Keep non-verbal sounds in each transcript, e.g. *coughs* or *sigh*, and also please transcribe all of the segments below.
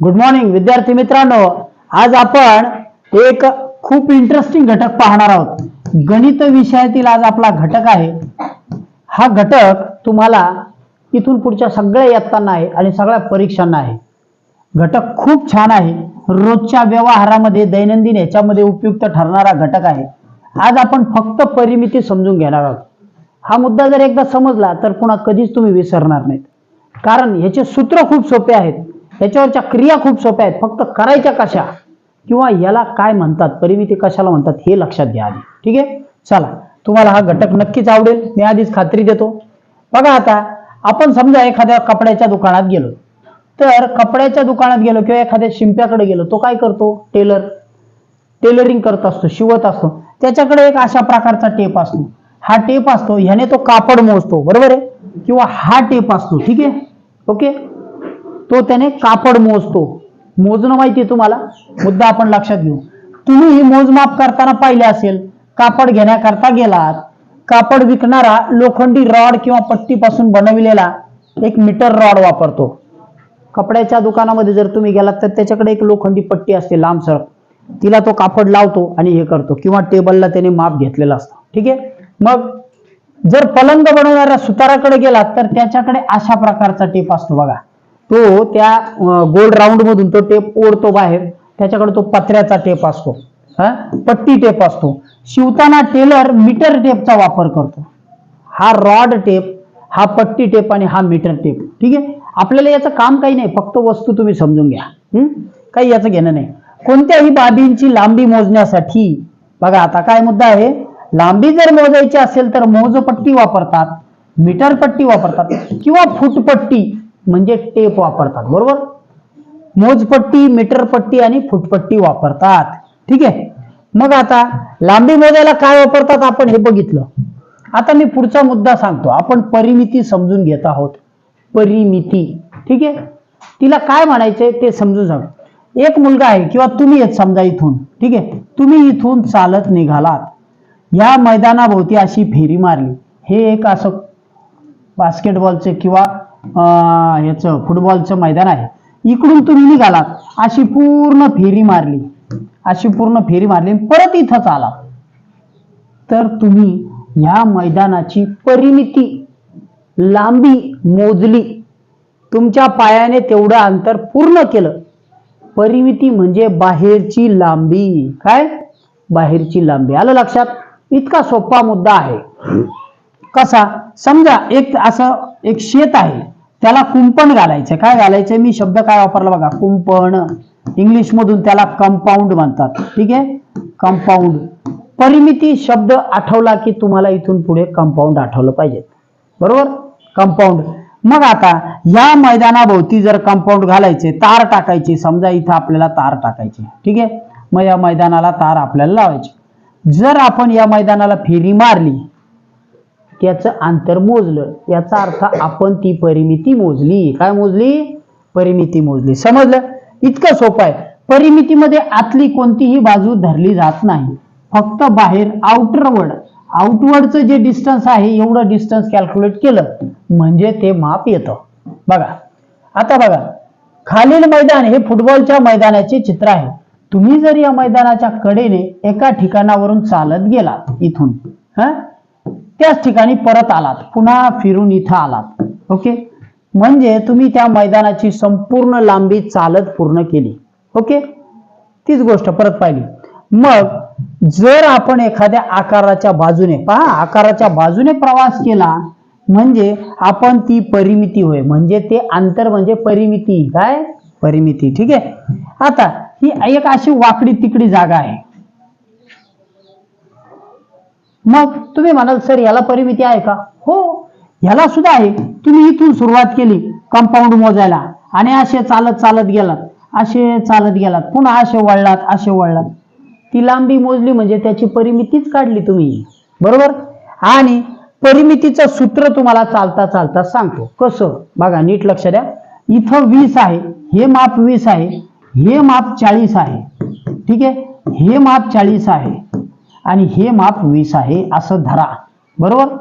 Good morning विद्यार्थी मित्रांनो. आज आपण एक खूप इंटरेस्टिंग घटक पाहणार आहोत. गणित विषयातील आज आपला घटक आहे. हा घटक तुम्हाला इथून पुढच्या सगळ्या इयत्तांना आहे आणि सगळ्या परीक्षांना आहे. घटक खूप छान आहे. रोजच्या व्यवहारामध्ये दैनंदिन याच्यामध्ये उपयुक्त ठरणारा घटक आहे. आज आपण फक्त परिमिती समजून घेणार आहोत. हा मुद्दा जर एकदा समजला तर पुन्हा कधीच तुम्ही विसरणार नाहीत. कारण ह्याचे सूत्र खूप सोपे आहेत. याच्यावरच्या क्रिया खूप सोप्या आहेत. फक्त करायच्या कशा? किंवा याला काय म्हणतात? परिमिती कशाला म्हणतात? हे लक्षात घ्या आधी. ठीक आहे? चला. तुम्हाला हा घटक नक्कीच आवडेल. मी आधीच खात्री देतो. बघा आता आपण समजा एखाद्या कपड्याच्या दुकानात गेलो. तर कपड्याच्या दुकानात गेलो किंवा एखाद्या शिंप्याकडे गेलो तो काय करतो? टेलर. टेलरिंग करत असतो शिवत असतो. त्याच्याकडे एक अशा प्रकारचा टेप असतो. हा टेप असतो ह्याने तो कापड मोजतो. बरोबर आहे? किंवा हा टेप असतो. ठीक आहे? ओके? तो त्याने कापड मोजतो. मोजणं माहिती आहे तुम्हाला? मुद्दा आपण लक्षात घेऊ. तुम्ही ही मोजमाप करताना पाहिले असेल कापड घेण्याकरता गेलात. कापड विकणारा लोखंडी रॉड किंवा पट्टीपासून बनविलेला एक मीटर रॉड वापरतो. कपड्याच्या दुकानामध्ये जर तुम्ही गेलात तर त्याच्याकडे एक लोखंडी पट्टी असते लांबसर. तिला तो कापड लावतो आणि हे करतो किंवा टेबलला त्याने माप घेतलेला असतो. ठीक आहे? मग जर पलंग बनवणाऱ्या सुताराकडे गेलात तर त्याच्याकडे अशा प्रकारचा टेप असतो बघा. तो त्या गोल राऊंड मधून तो टेप ओढतो बाहेर. त्याच्याकडे तो पत्र्याचा टेप असतो. पट्टी टेप असतो. शिवताना टेलर मीटर टेपचा वापर करतो. हा रॉड टेप हा पट्टी टेप आणि हा मीटर टेप ठीक आहे? आपल्याला याचं काम काही नाही. फक्त वस्तू तुम्ही समजून घ्या. काही याचं घेणं नाही. कोणत्याही बाबींची लांबी मोजण्यासाठी बघा आता काय मुद्दा आहे. लांबी जर मोजायची असेल तर मोजपट्टी वापरतात मीटर पट्टी वापरतात किंवा फुटपट्टी. म्हणजे टेप वापरतात बरोबर? मोजपट्टी मीटरपट्टी आणि फुटपट्टी वापरतात. ठीक आहे? मग आता लांबी मोजायला काय वापरतात आपण हे बघितलं. आता मी पुढचा मुद्दा सांगतो. आपण परिमिती समजून घेत आहोत. परिमिती. ठीक आहे? तिला काय म्हणायचंय ते समजून सांग एक मुलगा आहे किंवा तुम्ही येत समजा इथून. ठीक आहे? तुम्ही इथून चालत निघालात. या मैदानाभोवती अशी फेरी मारली. हे एक असं बास्केटबॉलचं किंवा अं, ह्याचं फुटबॉलचं मैदान आहे. इकडून तुम्ही निघालात अशी पूर्ण फेरी मारली. अशी पूर्ण फेरी मारली आणि परत इथंच आला. तर तुम्ही ह्या मैदानाची परिमिती लांबी मोजली. तुमच्या पायाने तेवढं अंतर पूर्ण केलं. परिमिती म्हणजे बाहेरची लांबी. काय? बाहेरची लांबी. आलं लक्षात? इतका सोपा मुद्दा आहे. कसा? समजा एक असं एक शेत आहे. त्याला कुंपण घालायचं. काय घालायचं? मी शब्द काय वापरला बघा? कुंपण. इंग्लिश मधून त्याला कंपाऊंड म्हणतात. ठीक आहे? कंपाऊंड परिमिती शब्द आठवला की तुम्हाला इथून पुढे कंपाऊंड आठवलं पाहिजे. बरोबर? कंपाऊंड मग आता या मैदानाभोवती जर कंपाऊंड घालायचे तार टाकायची समजा इथं आपल्याला तार टाकायची. ठीक आहे? मग या मैदानाला तार आपल्याला लावायची. जर आपण या मैदानाला फेरी मारली त्याचं अंतर मोजलं. याचा अर्थ आपण ती परिमिती मोजली. काय मोजली? परिमिती मोजली. समजलं? इतकं सोपं आहे. परिमितीमध्ये आतली कोणतीही बाजू धरली जात नाही. फक्त बाहेर आउटरवर्ड आउटवर्डचं जे डिस्टन्स आहे एवढं डिस्टन्स कॅल्क्युलेट केलं म्हणजे ते माप येतं. बघा. आता बघा. खालील मैदान हे फुटबॉलच्या मैदानाचे चित्र आहे. तुम्ही जर या मैदानाच्या कडेने एका ठिकाणावरून चालत गेलात इथून हा? त्याच ठिकाणी परत आलात. पुन्हा फिरून इथं आलात. ओके? म्हणजे तुम्ही त्या मैदानाची संपूर्ण लांबी चालत पूर्ण केली. ओके? तीच गोष्ट परत पाहिली. मग जर आपण एखाद्या आकाराच्या बाजूने पहा आकाराच्या बाजूने प्रवास केला म्हणजे आपण ती परिमिती होय. म्हणजे ते अंतर म्हणजे परिमिती. काय? परिमिती. ठीक आहे? आता ही एक अशी वाकडी तिकडी जागा आहे. मग तुम्ही म्हणाल सर याला परिमिती आहे का? हो याला सुद्धा आहे. तुम्ही इथून सुरुवात केली कंपाऊंड मोजायला. आणि असे चालत चालत गेलात. असे चालत गेलात. पुन्हा असे वळलात असे वळलात. ती लांबी मोजली म्हणजे त्याची परिमितीच काढली तुम्ही. बरोबर? आणि परिमितीचं सूत्र तुम्हाला चालता चालता सांगतो. कसं? बघा नीट लक्ष द्या. इथं वीस आहे. हे माप वीस आहे. हे माप चाळीस आहे. ठीक आहे? हे माप चाळीस आहे. आणि हे माप वीस आहे असं धरा. बरोबर?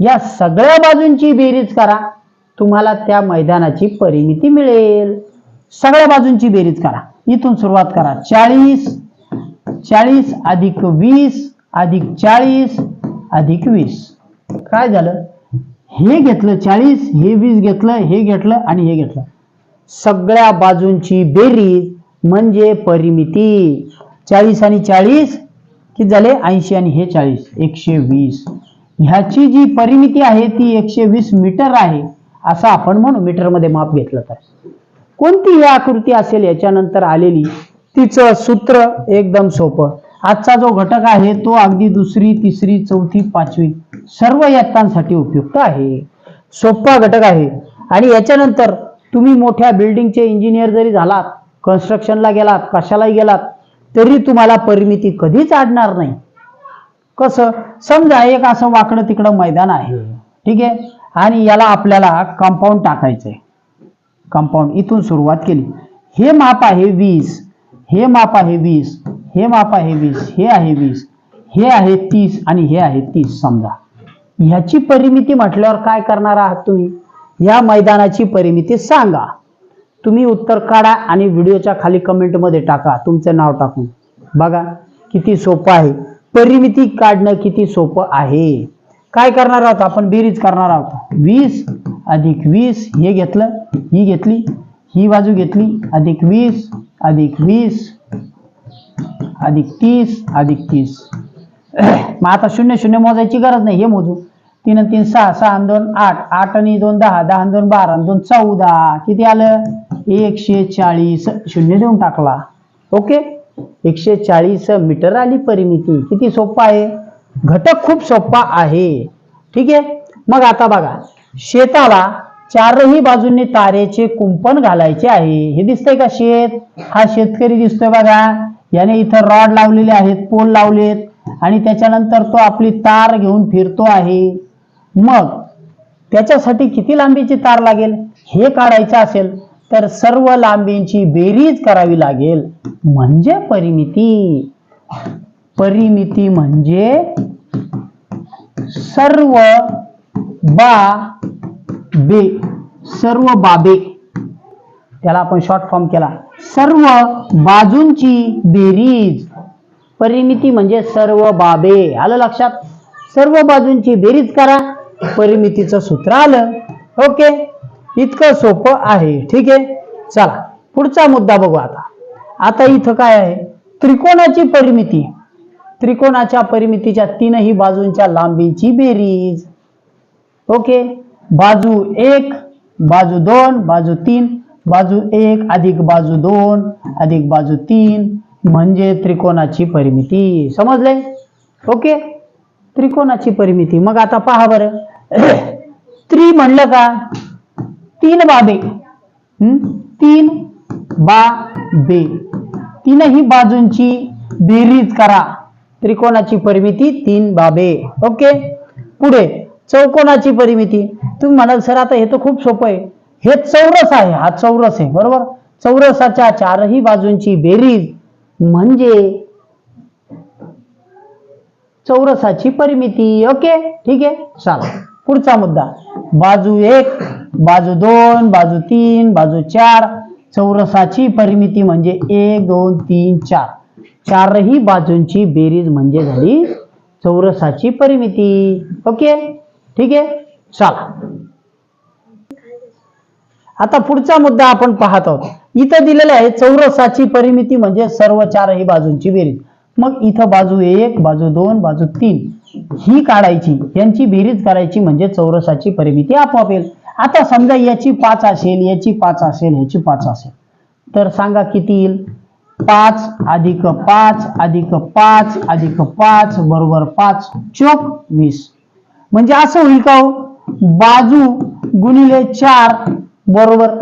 या सगळ्या बाजूंची बेरीज करा. तुम्हाला त्या मैदानाची परिमिती मिळेल. सगळ्या बाजूंची बेरीज करा. इथून सुरुवात करा. चाळीस चाळीस अधिक वीस अधिक चाळीस अधिक वीस. काय झालं? हे घेतलं चाळीस हे वीस घेतलं हे घेतलं आणि हे घेतलं. सगळ्या बाजूंची बेरीज म्हणजे परिमिती. चाळीस आणि चाळीस किती झाले ऐंशी आणि हे चाळीस एकशे वीस. ह्याची जी परिमिती आहे ती एकशे वीस मीटर आहे असं आपण म्हणू मीटरमध्ये माप घेतलं तर. कोणती ही आकृती असेल याच्यानंतर आलेली तिचं सूत्र एकदम सोपं. आजचा जो घटक आहे तो अगदी दुसरी तिसरी चौथी पाचवी सर्व इयत्तांसाठी उपयुक्त आहे. सोपा घटक आहे. आणि याच्यानंतर तुम्ही मोठ्या बिल्डिंगचे इंजिनियर जरी झालात कन्स्ट्रक्शनला गेलात कशालाही गेलात तरी तुम्हाला परिमिती कधीच अडणार नाही. कसं? समजा एक असं वाकडं तिकडं मैदान आहे. ठीक आहे? आणि याला आपल्याला कंपाऊंड टाकायचंय. कंपाऊंड इथून सुरुवात केली. हे माप आहे वीस. हे माप आहे वीस. हे माप आहे वीस. हे आहे वीस. हे आहे तीस आणि हे आहे तीस समजा. ह्याची परिमिती म्हटल्यावर काय करणार आहात तुम्ही? या मैदानाची परिमिती सांगा. तुम्ही उत्तर काढा आणि व्हिडिओच्या खाली कमेंटमध्ये टाका. तुमचं नाव टाकून. बघा किती सोपं आहे. परिमिती काढणं किती सोपं आहे. काय करणार आहोत? आपण बेरीज करणार आहोत. वीस अधिक वीस हे घेतलं ही घेतली ही बाजू घेतली अधिक वीस अधिक वीस अधिक तीस अधिक तीस. *coughs* मग आता शून्य शून्य मोजायची गरज नाही हे मोजू. तीन तीन सहा सहा दोन आठ. आठ आणि दोन दहा. दहा दोन बारा दोन चौदा. किती आलं? एकशे चाळीस शून्य देऊन टाकला. ओके? एकशे चाळीस मीटर आली परिमिती. किती सोपा आहे? घटक खूप सोपा आहे. ठीक आहे? मग आता बघा. शेताला चारही बाजूंनी तारेचे कुंपण घालायचे आहे. हे दिसतंय का शेत? हा शेतकरी दिसतोय बघा. याने इथं रॉड लावलेले आहेत पोल लावलेत. आणि त्याच्यानंतर तो आपली तार घेऊन फिरतो आहे. मग त्याच्यासाठी किती लांबीची तार लागेल? हे काढायचं असेल. तर सर्व लांबींची बेरीज करावी लागेल. म्हणजे परिमिती. परिमिती म्हणजे सर्व बा बे सर्व बाबे त्याला आपण शॉर्ट फॉर्म केला. सर्व बाजूंची बेरीज. परिमिती म्हणजे सर्व बाबे आलं लक्षात? सर्व बाजूंची बेरीज करा. परिमितीचं सूत्र आलं. ओके? इतकं सोपं आहे. ठीक आहे? चला पुढचा मुद्दा बघू आता. आता इथं काय आहे? त्रिकोणाची परिमिती. त्रिकोणाच्या परिमितीच्या तीनही बाजूंच्या लांबीची बेरीज. ओके? बाजू एक बाजू दोन बाजू तीन बाजू एक अधिक बाजू दोन अधिक बाजू तीन म्हणजे त्रिकोणाची परिमिती. समजले? ओके? त्रिकोणाची परिमिती. मग आता पहा बरं. *clears throat* त्रि म्हणलं का? तीन बाबे. तीन बा बे तीनही बाजूंची बेरीज करा. त्रिकोणाची परिमिती तीन बाबे. ओके? पुढे. चौकोनाची परिमिती. तुम्ही म्हणाल सर आता हे तर खूप सोपं आहे. हे चौरस आहे. हा चौरस आहे. बरोबर? चौरसाच्या चारही बाजूंची बेरीज म्हणजे चौरसाची परिमिती. ओके? ठीक आहे? चला पुढचा मुद्दा. बाजू एक. बाजू दोन बाजू तीन बाजू चार. चौरसाची परिमिती म्हणजे एक दोन तीन चार. चारही बाजूंची बेरीज म्हणजे झाली चौरसाची परिमिती. ओके? ठीक आहे? चला. आता पुढचा मुद्दा आपण पाहत आहोत. इथं दिलेलं आहे चौरसाची परिमिती म्हणजे सर्व चारही बाजूंची बेरीज. मग इथं बाजू एक बाजू दोन बाजू तीन ही काढायची. यांची बेरीज करायची म्हणजे चौरसाची परिमिती आपोआप येईल. आता समजा याची पाच असेल याची पाच असेल याची पाच असेल. तर सांगा किती येईल? पाच अधिक पाच अधिक पाच अधिक पाच बरोबर पाच चोक वीस. म्हणजे असं होईल का हो? बाजू गुणिले चार बरोबर.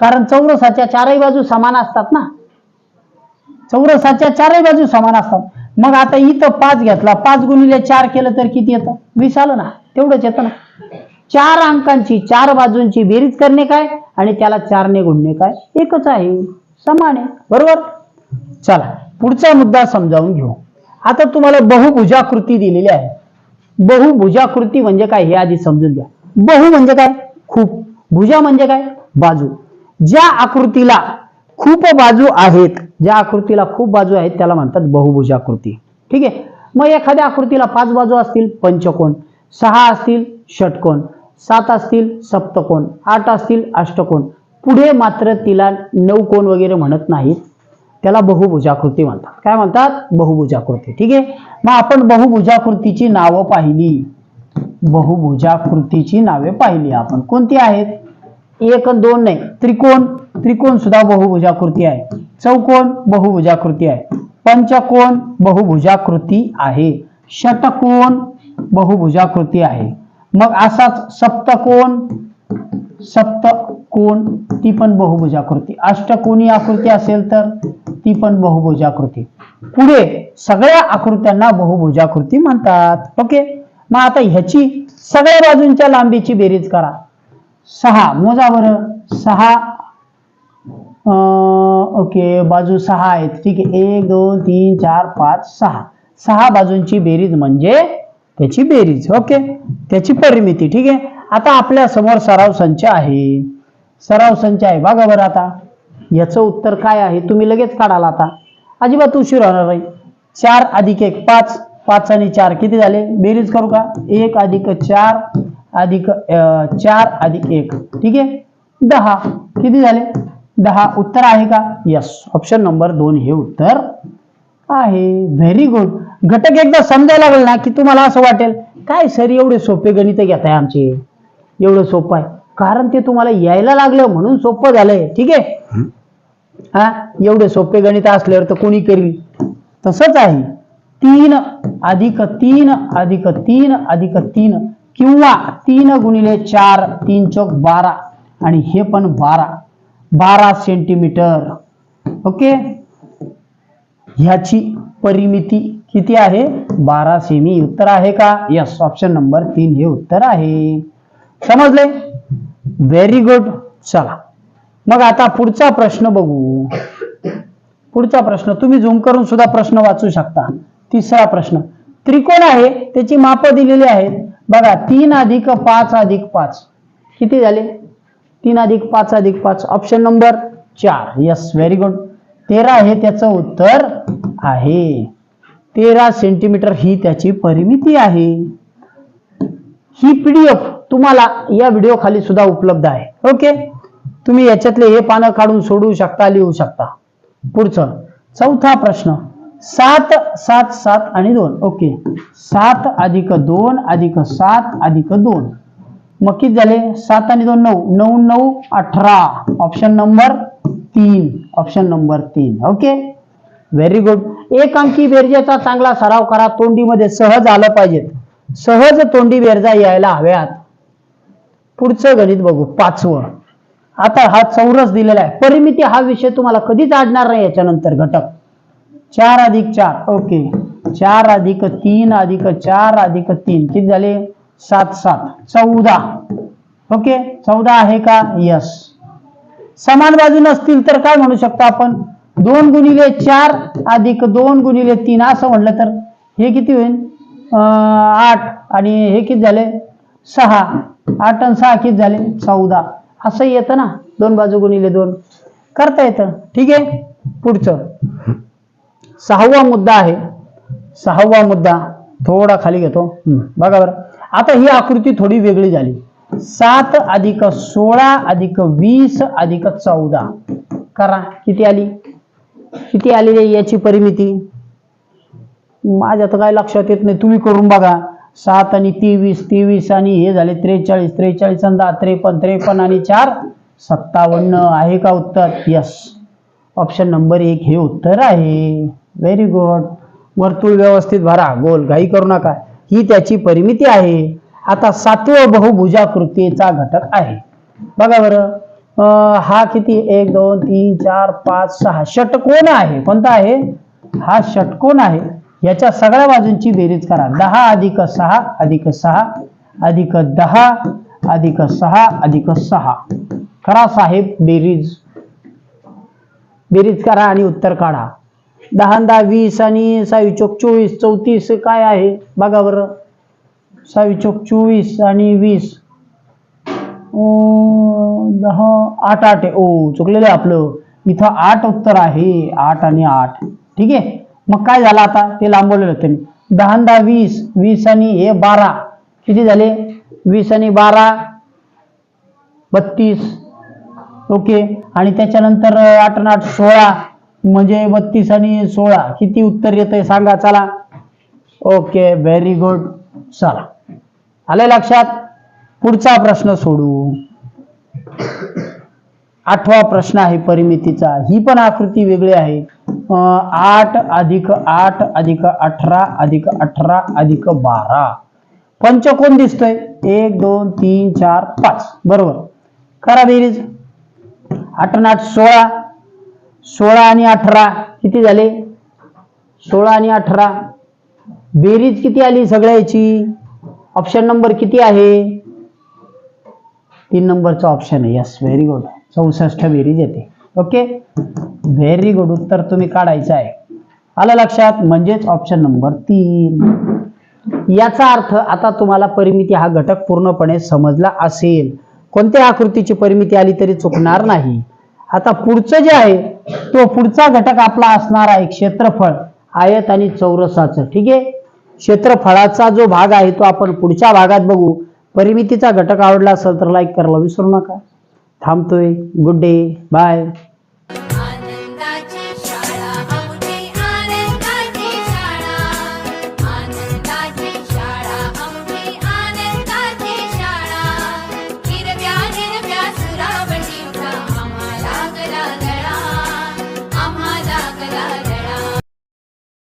कारण चौरसाच्या चारही बाजू समान असतात ना. चौरसाच्या चारही बाजू समान असतात. मग आता इथं पाच घेतला. पाच गुणिले चार केलं तर किती येतं? वीस आलं ना? तेवढंच येतं ना? चार अंकांची चार बाजूंची बेरीज करणे काय? आणि त्याला चारने गुणणे काय? एकच आहे. समान आहे. बरोबर? चला पुढचा मुद्दा समजावून घेऊ. आता तुम्हाला बहुभुजाकृती दिलेली आहे. बहुभुजाकृती म्हणजे काय? हे आधी समजून घ्या. बहु म्हणजे काय? खूप. भुजा म्हणजे काय? बाजू. ज्या आकृतीला खूप बाजू आहेत. ज्या आकृतीला खूप बाजू आहेत त्याला म्हणतात बहुभुज आकृती. ठीक आहे? मग एखाद्या आकृतीला पाच बाजू असतील पंचकोन. सहा असतील षटकोन. सात असतील सप्तकोन. आठ असतील अष्टकोन. पुढे मात्र तिला नऊ कोण वगैरे म्हणत नाहीत. त्याला बहुभुजाकृती म्हणतात. काय म्हणतात? बहुभुजाकृती ठीक आहे? मग आपण बहुभुजाकृतीची नावं पाहिली. बहुभुजाकृतीची नावे पाहिली आपण. कोणती आहेत? एक दोन नाही. त्रिकोण. त्रिकोण सुद्धा बहुभुजाकृती आहे. चौकोन बहुभुजाकृती आहे. पंचकोन बहुभुजाकृती आहे. षटकोन बहुभुजाकृती आहे. मग असाच सप्तकोन सप्तकोन ती पण बहुभुजाकृती. अष्टकोनी आकृती असेल तर ती पण बहुभुजाकृती. पुढे सगळ्या आकृत्यांना बहुभुजाकृती म्हणतात. ओके? मग आता ह्याची सगळ्या बाजूंच्या लांबीची बेरीज करा. सहा. मोजा बरं. सहा ओके बाजू सहा आहेत. ठीक आहे. एक दोन तीन चार पाच सहा. सहा बाजूंची बेरीज म्हणजे त्याची बेरीज. ओके? त्याची परिमिती. ठीक आहे? आता आपल्यासमोर सराव संच आहे. सराव संच आहे. बघा बरं आता. याचं उत्तर काय आहे? तुम्ही लगेच काढाल आता. अजिबात उशीर होणार नाही. चार अधिक एक पाच. पाच आणि चार. किती झाले? बेरीज करू का? एक अधिक चार अधिक चार अधिक एक. ठीक आहे? दहा. किती झाले? दहा उत्तर आहे का? यस ऑप्शन नंबर दोन हे उत्तर आहे. व्हेरी गुड घटक एकदा समजायला लागल ना की तुम्हाला असं वाटेल काय सर एवढे सोपे गणित घेताय आमचे? एवढं सोपं आहे. कारण ते तुम्हाला यायला लागलं म्हणून सोपं झालंय. ठीक आहे? हा? एवढे सोपे गणित असल्यावर तर कोणी करील? तसंच आहे. तीन अधिक तीन अधिक तीन अधिक तीन किंवा तीन गुणिले चार तीन चौक बारा. आणि हे पण बारा. बारा सेंटीमीटर. ओके? ह्याची परिमिती किती आहे? बारा सेमी. उत्तर आहे का? यस ऑप्शन नंबर तीन. हे उत्तर आहे. समजले? व्हेरी गुड चला. मग आता पुढचा प्रश्न बघू. पुढचा प्रश्न. तुम्ही झूम करून सुद्धा प्रश्न वाचू शकता. तिसरा प्रश्न. त्रिकोण आहे. त्याची मापं दिलेली आहेत. बघा तीन अधिक पाच अधिक पाच. किती झाले? तीन अधिक पाच अधिक पाच. ऑप्शन नंबर चार. यस व्हेरी गुड तेरा हे त्याचं उत्तर आहे. तेरा सेंटीमीटर ही त्याची परिमिती आहे. ही पीडीएफ तुम्हाला या व्हिडिओ खाली सुद्धा उपलब्ध आहे. ओके तुम्ही याच्यातले हे पानं काढून सोडवू शकता लिहू शकता. पुढचं चौथा प्रश्न. सात सात सात आणि दोन. ओके सात अधिक दोन अधिक सात अधिक दोन. मग किती झाले? सात आणि दोन नऊ. नऊ नऊ अठरा. ऑप्शन नंबर तीन. ऑप्शन नंबर तीन. ओके व्हेरी गुड एक अंकी बेरजेचा चांगला सराव करा. तोंडीमध्ये सहज आलं पाहिजेत. सहज तोंडी बेरजा यायला हव्यात. पुढचं गणित बघू. पाचवं. आता हा चौरस दिलेला आहे. परिमिती हा विषय तुम्हाला कधीच आढणार नाही याच्यानंतर घटक. चार अधिक चार. ओके चार अधिक तीन अधिक चार अधिक तीन. किती झाले? सात सात. चौदा. ओके? चौदा आहे का? यस समान बाजू नसतील तर काय म्हणू शकतो आपण? दोन गुणिले चार अधिक दोन गुणिले तीन असं म्हटलं तर? हे किती होईल? आठ. आणि हे किती झाले? सहा. आठ आणि सहा किती झाले? चौदा. असं येतं ना? दोन बाजू गुणिले दोन. करता येतं. ठीक आहे? पुढचं. सहावा मुद्दा आहे. सहावा मुद्दा. थोडा खाली घेतो. बघा बरं. आता ही आकृती थोडी वेगळी झाली. सात अधिक सोळा अधिक वीस अधिक चौदा. करा. किती आली? किती आली याची परिमिती? माझ्या तर काय लक्षात येत नाही. तुम्ही करून बघा. सात आणि तेवीस तेवीस आणि हे झाले त्रेचाळीस. त्रेचाळीस आणि दहा त्रेपन्न त्रेपन्न आणि चार सत्तावन्न. आहे का उत्तर? यस ऑप्शन नंबर एक हे उत्तर आहे. व्हेरी गुड वर्तुळ व्यवस्थित भरा. गोल घाई करू नका. ही त्याची परिमिती आहे. आता सातवं बहुभुजाकृतीचा घटक आहे. बघा बरं. हा किती? एक दोन तीन चार पाच सहा. षटकोन आहे. कोणता आहे? हा षटकोन आहे. याच्या सगळ्या बाजूंची बेरीज करा. दहा अधिक सहा अधिक सहा अधिक दहा अधिक सहा अधिक सहा. करा साहेब बेरीज. बेरीज करा आणि उत्तर काढा. दहा दहा वीस आणि सहावी चौक चोवीस चौतीस काय आहे? बघा बरं. सहावी चौक चोवीस आणि वीस. दहा आठ आठ ओ चुकलेलं आहे आपलं. इथं आठ उत्तर आहे. आठ आणि आठ. ठीक आहे? मग काय झालं आता? ते लांबवलेलं त्यांनी. दहा दहा वीस. वीस आणि हे बारा. किती झाले? वीस आणि बारा. बत्तीस. ओके. आणि त्याच्यानंतर आठ आणि आठ सोळा. म्हणजे बत्तीस आणि सोळा किती उत्तर येतंय सांगा चला. ओके व्हेरी गुड चला. आले लक्षात? पुढचा प्रश्न सोडू. आठवा प्रश्न आहे परिमितीचा. ही पण आकृती वेगळी आहे. अं, आठ अधिक आठ अधिक अठरा अधिक अठरा अधिक बारा. पंचकोन दिसतोय. एक दोन तीन चार पाच. बरोबर. करा बेरीज. आठ आठ सोळा. सोळा आणि अठरा किती झाले? सोळा आणि अठरा. बेरीज किती आली सगळ्याची? ऑप्शन नंबर किती आहे? तीन नंबरचा ऑप्शन आहे. यस व्हेरी गुड चौसष्ट बेरीज येते. ओके व्हेरी गुड उत्तर तुम्ही काढायचं आहे. आलं लक्षात? म्हणजेच ऑप्शन नंबर तीन. याचा अर्थ आता तुम्हाला परिमिती हा घटक पूर्णपणे समजला असेल. कोणत्या आकृतीची परिमिती आली तरी चुकणार नाही. आता पुढचं जे आहे तो पुढचा घटक आपला असणार आहे क्षेत्रफळ आयत आणि चौरसाचं. ठीक आहे? क्षेत्रफळाचा जो भाग आहे तो आपण पुढच्या भागात बघू. परिमितीचा घटक आवडला असेल तर लाईक करायला विसरू नका. थांबतोय. Good day bye